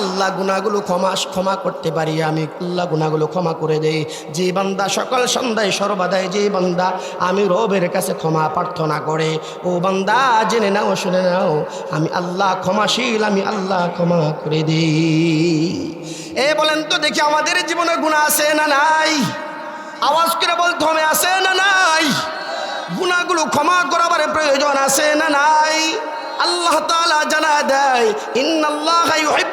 আল্লাহ গুনাহগুলো ক্ষমা ক্ষমা করতে পারি, আমি আল্লাহ গুনাহগুলো ক্ষমা করে দেই। যে বান্দা সকাল সন্ধ্যায় সর্বদাই যে বান্দা আমি রবের কাছে ক্ষমা প্রার্থনা করে, ও বান্দা জেনে নাও, শুনে নাও, আমি আল্লাহ ক্ষমাশীল, আমি আল্লাহ ক্ষমা করে দিই। এ বলেন তো দেখি আমাদের জীবনে গুণা আছে না নাই? আওয়াজ করে বলতে হবে, আছে না নাই? গুণাগুলো ক্ষমা করাবার প্রয়োজন আছে না নাই? আল্লাহ তালা জানা দেয়, ইন্নাল্লাহা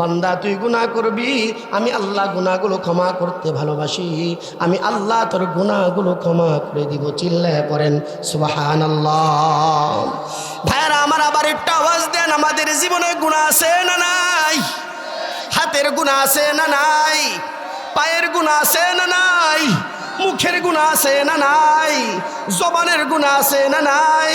বান্দা, তুই গুনাহ করবি, আমি আল্লাহ গুনাহগুলো ক্ষমা করতে ভালোবাসি। আমি আল্লাহ তোর গুনাহগুলো ক্ষমা করে দিব, চিল্লায় পড়েন, সুবহানাল্লাহ। ভাইরা আমার আবার একটা আওয়াজ দেন, আমাদের জীবনে গুনাহ আছে না নাই? হাতের গুণা আছে না নাই? পায়ের গুণা আছে না নাই? মুখের গুণা আছে না নাই? জবানের গুণা আছে না নাই?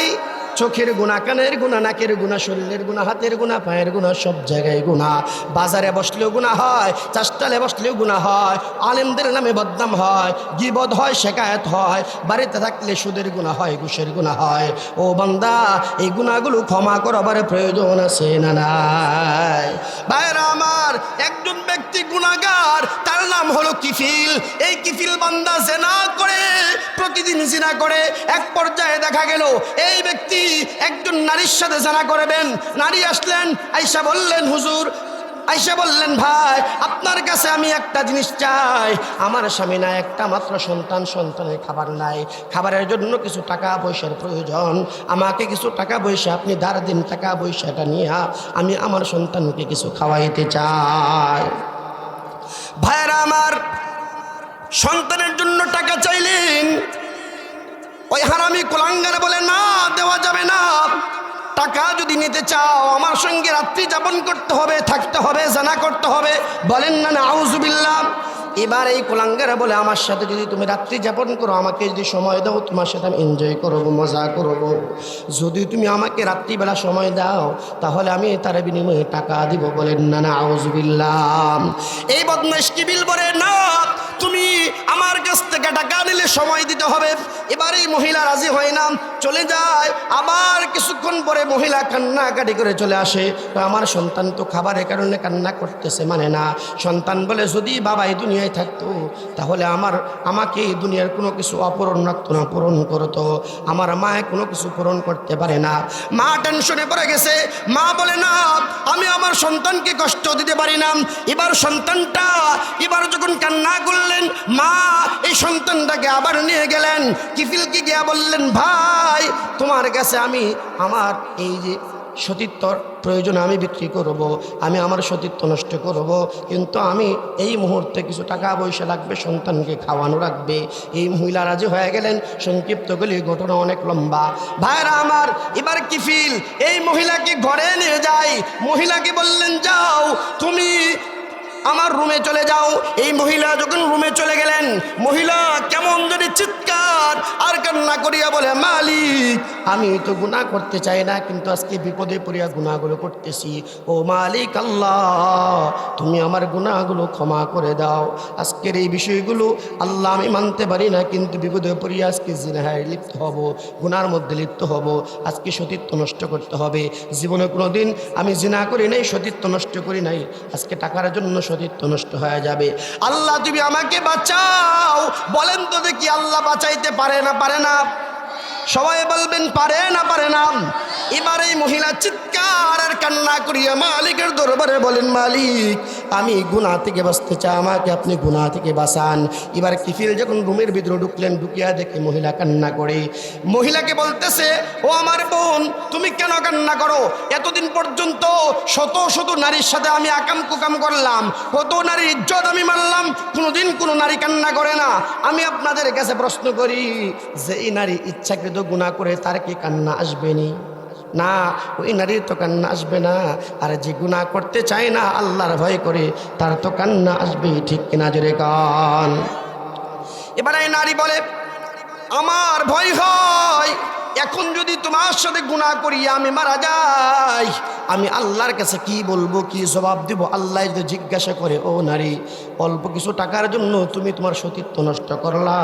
চোখের গুণা, কানের গুণা, নাকের গুণা, শরীরের গুণা, হাতের গুণা, পায়ের গুণা, সব জায়গায় গুণা। বাজারে বসলেও গুণা হয় চাষটালে বসলেও গুণা হয়, আলেমদের নামে বদনাম হয়, গিবদ হয় শেখায়ত হয়। বাড়িতে থাকলে সুদের গুণা হয়, ঘুষের গুণা হয়। ও বান্দা, এই গুণাগুলো ক্ষমা করাবার প্রয়োজন আছে না নাই? ভাইরা আমার, একজন ব্যক্তি গুণাগার, তার নাম হলো কিফিল। এই কিফিল বান্দা জেনা করে, প্রতিদিন জিনা করে, এক পর্যায়ে দেখা গেল, এই ব্যক্তি একজন নারীর সাথে জানা করবেন। নারী আসলেন আইসা বললেন, হুজুর আইসা বললেন, ভাই, আপনার কাছে আমি একটা জিনিস চাই। আমার স্বামী না একটা মাত্র সন্তান, সন্তানের খাবার নাই। খাবারের জন্য কিছু টাকা পয়সার প্রয়োজন। আমাকে কিছু টাকা পয়সা আপনি ধার দিন, টাকা পয়সাটা নিয়ে আমি আমার সন্তানকে কিছু খাওয়াইতে চাই। ভাইরা আমার, সন্তানের জন্য টাকা চাইলেন ওই হারামি কোলাঙ্গার বলে, না, দেওয়া যাবে না। টাকা যদি নিতে চাও, আমার সঙ্গে রাত্রি যাপন করতে হবে, থাকতে হবে, জানা করতে হবে। বলেন না না আউজুবিল্লাহ এবার এই কোলাঙ্গার বলে, আমার সাথে যদি তুমি রাত্রি যাপন করো, আমাকে যদি সময় দাও, তোমার সাথে আমি এনজয় করব, মজা করব। যদি তুমি আমাকে রাত্রিবেলা সময় দাও, তাহলে আমি তার বিনিময়ে টাকা দিব। বলেন না না আউজুবিল্লাহ এই বদমাইশ কিবিল বলে না তুমি আমার কাছ থেকে টাকা নিলে সময় দিতে হবে। এবার মহিলা রাজি হয় না, চলে যায়। আবার কিছুক্ষণ পরে মহিলা কান্নাকাটি করে চলে আসে। আমার সন্তান তো খাবারের কারণে কান্না করতেছে মানে না। সন্তান বলে, যদি বাবা এই দুনিয়ায় থাকতো, তাহলে আমার, আমাকে এই দুনিয়ার কোনো কিছু অপূরণ রাখতো না পূরণ করতো। আমার মায়ে কোনো কিছু পূরণ করতে পারে না। মা টেনশনে পড়ে গেছে। মা বলে, না, আমি আমার সন্তানকে কষ্ট দিতে পারি না। এবার সন্তানটা, এবার যখন কান্না করলেন মা, এই সন্তানটাকে আবার নিয়ে গেলেন কিফিলকে গিয়া বললেন, ভাই, তোমার কাছে আমি আমার এই যে সতীত্বর প্রয়োজন আমি বিক্রি করব। আমি আমার সতীত্ব নষ্ট করব। কিন্তু আমি এই মুহূর্তে কিছু টাকা পয়সা লাগবে, সন্তানকে খাওয়ানো রাখবে এই মহিলা রাজি হয়ে গেলেন সংক্ষিপ্তগুলি ঘটনা অনেক লম্বা ভাইরা আমার, এবার কিফিল, এই মহিলাকে ঘরে নিয়ে যায় মহিলাকে বললেন, যাও, তুমি আমার রুমে চলে যাও। এই মহিলা যখন রুমে চলে গেলেন মহিলা কেমন যদি আর কান্না করিয়া বলে, মালিক, আমি তো গুনাহ করতে চাই না, কিন্তু আজকে বিপদে পড়িয়া গুনাহগুলো করতেছি। ও মালিক আল্লাহ, তুমি আমার গুনাহগুলো ক্ষমা করে দাও। আজকের এই বিষয়গুলো আল্লাহ আমি মানতে পারি না, কিন্তু বিপদে পড়িয়া আজকে জিনাহায় লিপ্ত হব গুনার মধ্যে লিপ্ত হব। আজকে সতীত্ব নষ্ট করতে হবে। জীবনে কোনো দিন আমি জিনা করি নাই, সতীত্ব নষ্ট করি নাই। আজকে টাকার জন্য সতীত্ব নষ্ট হয়ে যাবে। আল্লাহ, তুমি আমাকে বাঁচাও বলেন তো দেখি আল্লাহ বাঁচাইতে পারে না পারে না। সবাই বলবেন, পারে না পারে না। এবার এই মহিলা চিৎকার আর কান্না করিয়া মালিকের দরবারে বলেন, মালিক, আমি গুনা থেকে বাঁচতে চাই, আমাকে আপনি গুনা থেকে বাঁচান। এবার কিফিল যখন রুমের ভিতরে ঢুকলেন, ঢুকিয়া দেখে মহিলা কান্না করে। মহিলাকে বলতেছে, ও আমার বোন, তুমি কেন কান্না করো? এতদিন পর্যন্ত শত শত নারীর সাথে আমি আকাম কুকাম করলাম, কত নারীর ইজ্জত আমি মানলাম কোনোদিন কোনো নারী কান্না করে না। আমি আপনাদের কাছে প্রশ্ন করি যে এই নারী ইচ্ছাকৃত গুণা করে, তার কি কান্না আসবেনি না, ওই নারীর তো কান্না আসবে না। আর যে গুণা করতে চায় না, আল্লাহর ভয় করে, তার তো কান্না আসবে ঠিক কিনা জোরে গান এবার এই নারী বলে, আমার ভয় হয় এখন যদি তোমার সাথে গুণা করি, আমি মারা যাই। আমি আল্লাহর কাছে কি বলব, কি জবাব দিব? আল্লাহ যদি জিজ্ঞাসা করে, ও নারী, অল্প কিছু টাকার জন্য তুমি তোমার সতীত্ব নষ্ট করলা।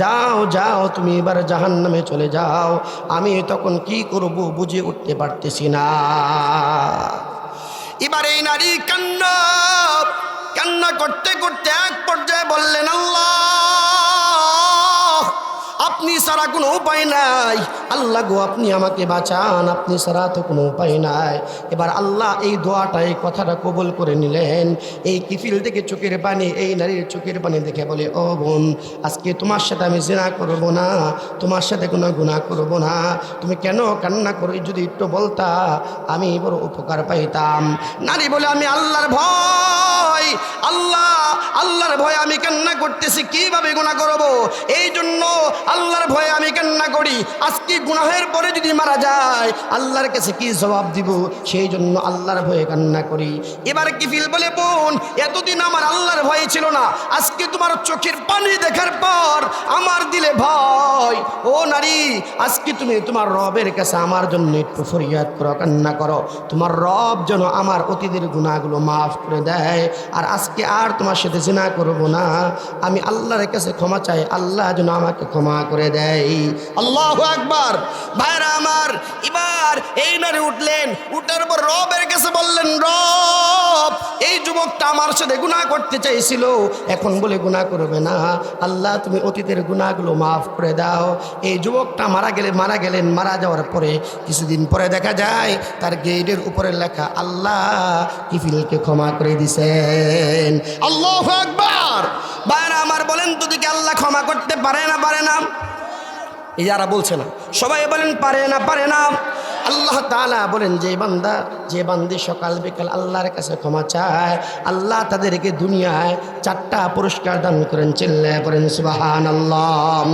যাও যাও, তুমি এবার জাহান নামে চলে যাও। আমি তখন কি করব বুঝে উঠতে পারতেছি না। এবার এই নারী কান্না কান্না করতে করতে এক পর্যায়ে বললেন, আল্লাহ আপনি ছাড়া কোনো উপায় নাই। আল্লাহ গো, আপনি আমাকে বাঁচান, আপনি ছাড়া তো কোনো উপায় নাই। এবার আল্লাহ এই দোয়াটা, এই কথাটা কবুল করে নিলেন। এই কিফিল থেকে চোখের পানি, এই নারীর চোখের পানি দেখে বলে, ও বোন, আজকে তোমার সাথে আমি জেনা করব না, তোমার সাথে কোনো গুণা করব না। তুমি কেন কান্না করো, যদি একটু বলতা, আমি বড় উপকার পাইতাম। নারী বলে, আমি আল্লাহর ভয়, আল্লাহ, আল্লাহর ভয় আমি কান্না করতেছি, কীভাবে গুণা করব? এই জন্য আল্লাহর ভয়ে আমি কান্না করি। আজকে গুনাহের পরে যদি মারা যায়, আল্লাহর কাছে কি জবাব দিব? সেই জন্য আল্লাহর ভয়ে কান্না করি। এবার কি ফিল বলে, বোন, এতদিন আমার আল্লাহর ভয় ছিল না। আজকে তোমার চোখের পানি দেখার পর আমার দিলে ভয়। ও নারী, আজকে তুমি তোমার রবের কাছে আমার জন্য একটু ফরিয়াদ করো, কান্না করো। তোমার রব যেন আমার অতীতের গুণাগুলো মাফ করে দেয়। আর আজকে আর তোমার সাথে জিনা করব না। আমি আল্লাহর কাছে ক্ষমা চাই। আল্লাহ যেন আমাকে ক্ষমা করে দেয়। আল্লাহ একবার ভাইরা আমার, এবার এই নারী উঠলেন। উঠার পর রবের কাছে বললেন, রব, এই যুবকটা আমার সাথে গুনাহ করতে চাইছিল। এখন বলে গুনাহ করবে না। আল্লাহ, তুমি অতীতের গুনাহগুলো মাফ করে দাও। এই যুবকটা মারা গেলে, মারা গেলেন। মারা যাওয়ার পরে কিছুদিন পরে দেখা যায়, তার গেটের উপরে লেখা আল্লাহ কিফিলকে ক্ষমা করে দিছেন। আল্লাহ একবার বাইরা আমার বলেন তো দিকে আল্লাহ ক্ষমা করতে পারে না পারে না। এই যারা বলছে না, সবাই বলেন, পারে না পারে না। আল্লাহ তাআলা বলেন, যে বান্দা, যে বান্দি সকাল বিকাল আল্লাহর কাছে ক্ষমা চায়, আল্লাহ তাদেরকে দুনিয়ায় চারটা পুরস্কার দান করেন চিল্লে করেন সুবাহান আল্লাহ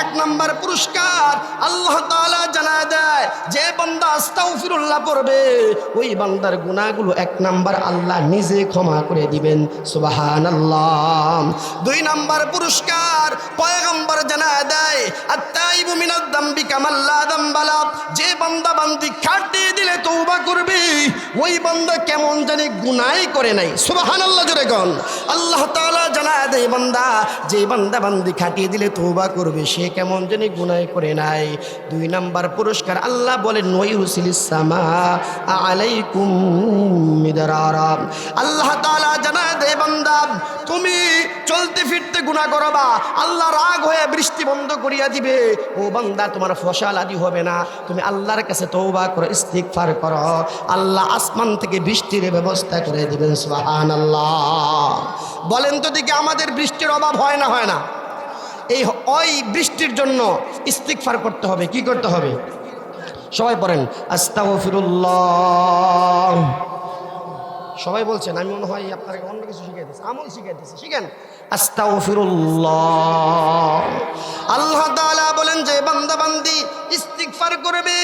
এক নম্বর পুরস্কার আল্লাহ তাআলা জানা দেয়, যে বান্দা আস্তাগফিরুল্লাহ পড়বে, ওই বান্দার গুণাগুলো এক নাম্বার আল্লাহ নিজে ক্ষমা করে দিবেন সুবাহান আল্লাহ দুই নাম্বার পুরস্কার পয়গম্বর জানা দেয়, আত্তাইবু মিনাদ দাম্বি কামাল্লা দাম্বালা। যে বান্দা বান্দি খাটিয়ে দিলে তৌবা করবে। ওই বান্দা কেমন জানি গুনাই করে নাই। সুবাহান আল্লাহ জোরে গন আল্লাহ তালা জানা দেয় বান্দা, যে বান্দা বান্দি খাটিয়ে দিলে তৌবা করবে, সে কেমন জানি গুনাই করে নাই। দুই নাম্বার পুরস্কার আল্লাহ বলেন ওয়াইউসিলিস সামা আলাইকুম আল্লাহ তালা জানা দেয় বান্দা, তুমি চলতে ফিরতে গুনাহ করবা। আল্লাহ রাগ হয়ে বৃষ্টি বন্ধ করিয়া দিবে। ও বান্দা, তোমার ফসল আদি হবে না। তুমি আল্লাহর কাছে তৌবা করো ফার করো। আল্লাহ আসমান থেকে বৃষ্টির ব্যবস্থা করে দিবেন, সুবহানাল্লাহ। বলেন তো দিকে আমাদের বৃষ্টির অভাব হয় না হয় না? এই ওই বৃষ্টির জন্য ইস্তিগফার করতে হবে, কি করতে হবে? সবাই পড়েন, আস্তাগফিরুল্লাহ। সবাই বলছেন, আমি মনে হয় আপনাকে অন্য কিছু শিখাইতেছি আমল শিখাইতেছি শিখেন। আস্তাগফিরুল্লাহ। আল্লাহ বলেন যে বান্দা বান্দি ইস্তিগফার করবে,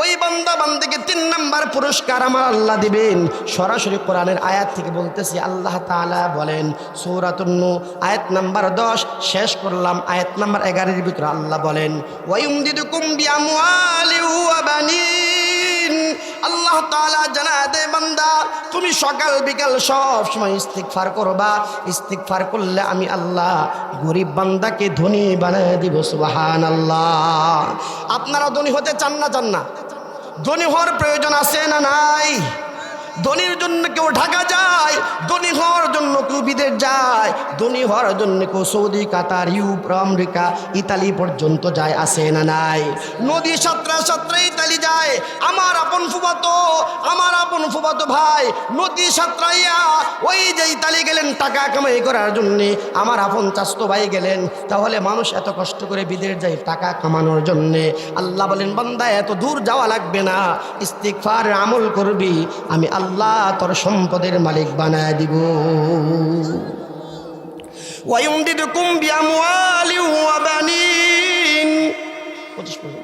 ওই বান্দা বান্দিকে তিন নাম্বার পুরস্কার আমার আল্লাহ দিবেন। সরাসরি কোরআনের আয়াত থেকে বলতেছি, আল্লাহ তাআলা বলেন, সূরাতুন নূ আয়াত নাম্বার 10 শেষ করলাম, আয়াত নাম্বার 11 এর ভিতরে আল্লাহ বলেন ওয়ায়ুমদিদুকুম বিআমওয়ালি ওয়া বানিন। আল্লাহ তালা জানা দে বান্দা, তুমি সকাল বিকাল সব সময় ইস্তিকফার করবা। ইস্তিগফার করলে আমি আল্লাহ গরিব বান্দাকে ধনী বানায় দিব সুবাহান আল্লাহ আপনারা ধনী হতে চান না চান না। ধনী হওয়ার প্রয়োজন আছে না নাই? ধনির জন্য কেউ ঢাকা যায়, ধনী হওয়ার জন্য কেউ বিদেশ যায়, ধনী হওয়ার জন্য কেউ Saudi, Qatar Europe America, Italy পর্যন্ত যায়, আসে না নাই। নদী সাঁতরা সাঁতরা ইতালি যায়, আমার আপন ফুবাতো আমার আপন ফুবাতো ভাই, নদী সাঁতরাইয়া ওই যে ইতালি গেলেন টাকা কামাই করার জন্যে, আমার আপন চাস্তো ভাই গেলেন, তাহলে মানুষ এত কষ্ট করে বিদেশ যায় টাকা কামানোর জন্যে। আল্লাহ বলেন, বান্দা, এত দূর যাওয়া লাগবে না ইস্তিকফার আমল করবি, আমি আল্লাহ তোর সম্পদের মালিক বানায় দিব। ওয়ায়ুমদিদুকুম বিআমওয়ালি ওয়া বানিন। 25 পর্যন্ত।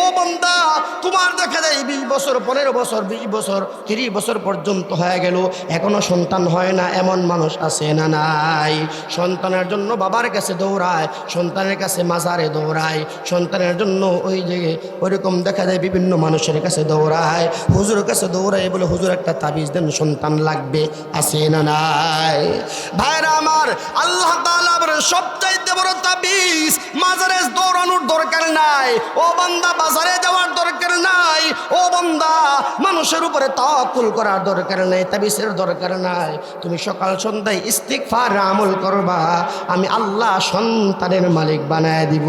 ও বন্দা, তোমার দেখা যায় বিশ বছর, পনেরো বছর, বিশ বছর, তিরিশ বছর পর্যন্ত হয়ে গেল। এখনও সন্তান হয় না, এমন মানুষ আছে না নাই। সন্তানের জন্য বাবার কাছে দৌড়ায়, সন্তানের কাছে মাজারে দৌড়ায়, সন্তানের জন্য ওই যে ওইরকম দেখা যায় বিভিন্ন মানুষের কাছে দৌড়ায়। হুজুরের কাছে দৌড়ায় বলে, হুজুর, একটা তাবিজ দেন, সন্তান লাগবে, আছে না নাই? ভাইরা আমার, আল্লাহ সবচাইতে বড় তাবিজ মাজারে দৌড়ানোর দরকার নাই। ও বান্দা বাজারে যাওয়ার দরকার নাই। ও বন্দা, মানুষের উপরে তাওয়াক্কুল করার দরকার নাই তাবিজের দরকার নাই। তুমি সকাল সন্ধ্যায় ইস্তিগফার আমল করবা, আমি আল্লাহ সন্তানের মালিক বানায় দিব।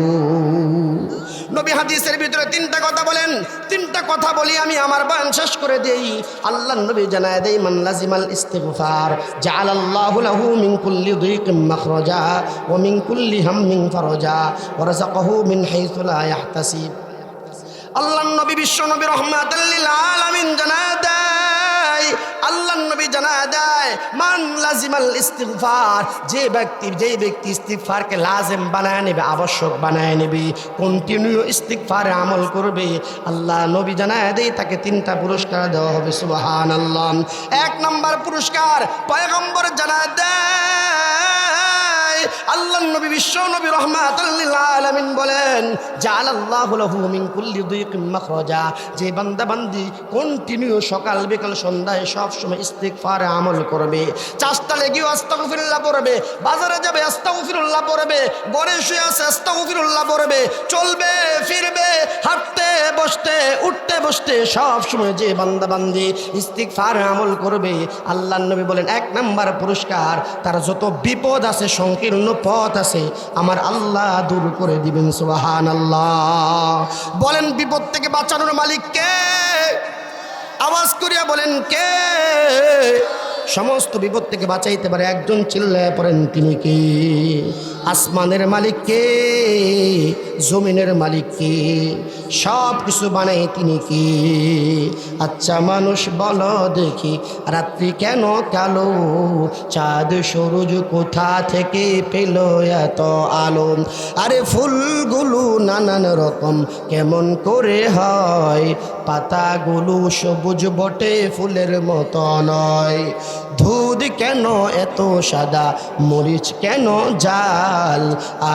নবী হাদিসের ভিতরে তিনটা কথা বলেন। তিনটা কথা বলি আমি আমার বান শেষ করে দেই। আল্লাহ নবী জানায় দেই মান লাজিমাল ইস্তিগফার, জাআলাল্লাহু লাহু মিন কুল্লি দিকিম মাখরাজা, ওয়া মিন কুল্লি হাম্মিন ফারাজা, ওয়া রাযাকাহু মিন হাইথু লা ইয়াহতাসিব। আল্লাহ নবী বিশ্ব নবী রহমাতুল্লিল আলামিন জানায় দেয় আল্লাহ নবী জানায় দেয়, মান লাজিমাল ইস্তিগফার, যে ব্যক্তি যে ব্যক্তি ইস্তিগফারকে লাজিম বানায় নেবে, আবশ্যক বানায় নেবে কন্টিনিউ ইস্তিগফারে আমল করবে আল্লাহ নবী জানায় দেয়, তাকে তিনটা পুরস্কার দেওয়া হবে সুবহান আল্লাহ এক নম্বর পুরস্কার, পয়গম্বর জানায় দেয় আল্লাহ নবী বিশ্ব নবী আলামিন বলেন জাল যে বান্দা বান্দি কন্টিনিউ সকাল বিকাল সন্ধ্যায় সব সময় ইস্তিগফারে আমল করবে চাষটা লেগেও আস্তাগফিরুল্লাহ পড়বে, বাজারে যাবে আস্তাগফিরুল্লাহ পড়বে, ঘরে শুয়ে আছে আস্তাগফিরুল্লাহ পড়বে, চলবে, ফিরবে, হাঁটতে, বসতে, উঠতে, বসতে সব সময় যে বান্দা বান্দি ইস্তিগফারে আমল করবে, আল্লাহ নবী বলেন, এক নাম্বার পুরস্কার, তার যত বিপদ আছে, সংকীর্ণ পথ আছে, আমার আল্লাহ দূর করে দিবেন সুবাহান আল্লাহ বলেন, বিপদ থেকে বাঁচানোর মালিক কে? আওয়াজ করিয়া বলেন, কে? সমস্ত বিপদ থেকে বাঁচাইতে পারে একজন চিল্লায় পড়েন, তিনি কে? আসমানের মালিক কে? জমিনের মালিক কে? সব কিছু বানাই তিনি কি? আচ্ছা মানুষ বলো দেখি, রাত্রি কেন কালো? চাঁদ, সরুজ কোথা থেকে পেল এত আলো? আরে ফুলগুলো নানান রকম, কেমন করে হয়? পাতাগুলো সবুজ বটে, ফুলের মতো নয়। দুধ কেন এত সাদা, মরিচ কেন জাল?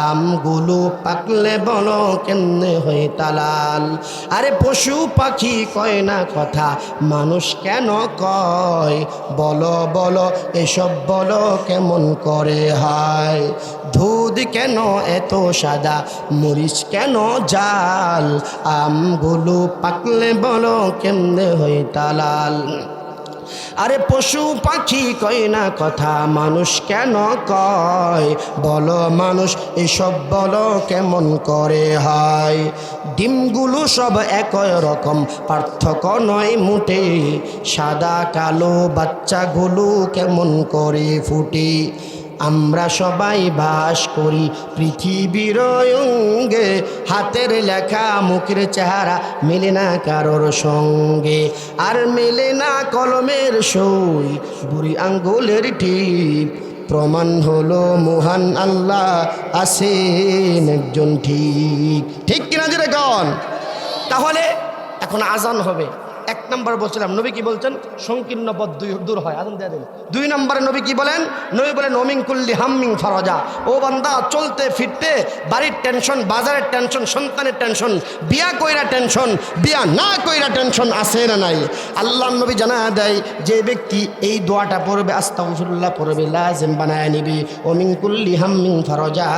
আমগুলো পাকলে বলো কেমনে হয়ে তালাল? আরে পশু পাখি কয় না কথা, মানুষ কেন কয়? বলো বলো, এসব বলো কেমন করে হয়? দুধ কেন এত সাদা, মরিচ কেন জাল? আমগুলো পাকলে বলো কেমনে হয়ে তালাল? আরে পশু পাখি কয় না কথা, মানুষ কেন কয়? বলো মানুষ, এসব বলো কেমন করে হয়? ডিমগুলো সব একই রকম, পার্থক্য নয় মুটে। সাদা, কালো বাচ্চাগুলো কেমন করে ফুটে? আমরা সবাই বাস করি পৃথিবীর অঙ্গে হাতের লেখা মুখের চেহারা মেলে না কারোর সঙ্গে। আর মেলে না কলমের সই, বুড়ি আঙ্গুলের টিপ। প্রমাণ হলো মহান আল্লাহ আছেন একজন ঠিক। ঠিক কিনা কন? তাহলে এখন আজান হবে। এক নম্বর বলছিলাম, নবী কি বলছেন? সংকীর্ণ পথ দুই দূর হয় আজান দিয়ে দিন দুই নম্বরে নবী কি বলেন? নবী বলেন অমিং কুল্লি হাম্মিং ফরজা। ও বান্দা, চলতে ফিরতে বাড়ির টেনশন, বাজারের টেনশন, সন্তানের টেনশন, বিয়া কইরা টেনশন, বিয়া না কইরা টেনশন আছে না নাই? আল্লাহ নবী জানা দেয়, যে ব্যক্তি এই দোয়াটা পড়বে, আস্তাগফিরুল্লাহ পড়বে, লাজেম বানায় নিবি। অমিং কুল্লি হাম্মিং ফরজা।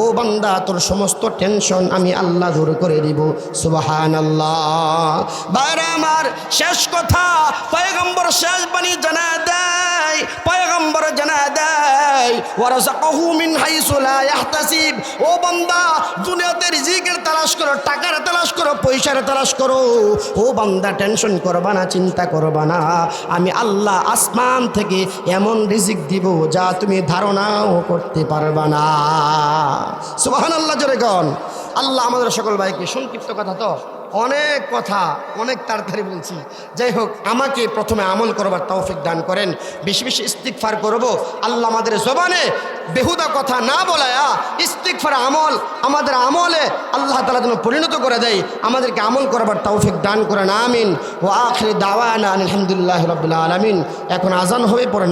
ও বান্দা, তোর সমস্ত টেনশন আমি আল্লাহ দূর করে দিব। সুবাহান আল্লাহ বাইরে আমার শেষ কথা পয়গম্বর শেষ বাণী জানা দেয়, পয়গম্বর জানা দেয়, ওয়ারাযাকাহু মিন হাইসু লা ও বান্দা, দুনিয়াতে রিজিকের তালাশ করো, টাকার তালাশ করো, পয়সার তালাশ করো, ও বান্দা, টেনশন করবা না, চিন্তা করবা না, আমি আল্লাহ আসমান থেকে এমন রিজিক দিব যা তুমি ধারণাও করতে পারবা না। সুবহানাল্লাহ, জোরে গন আল্লাহ আমাদের সকল ভাইকে সংক্ষিপ্ত কথা তো অনেক কথা, অনেক তাড়াতাড়ি বলছি। যাই হোক, আমাকে প্রথমে আমল করবার তৌফিক দান করেন। বেশি বেশি ইস্তিকফার করব। আল্লাহ আমাদের জবানে বেহুদা কথা না বলায়া ইস্তিকফার আমল আমাদের আমলে আল্লাহ তালা যেন পরিণত করে দেয়। আমাদেরকে আমল করবার তৌফিক দান করেন। আমিন। ও আখরি দাওয়ানা আলহামদুলিল্লাহ রবিল্লা আলমিন। এখন আজান হয়ে পড়ে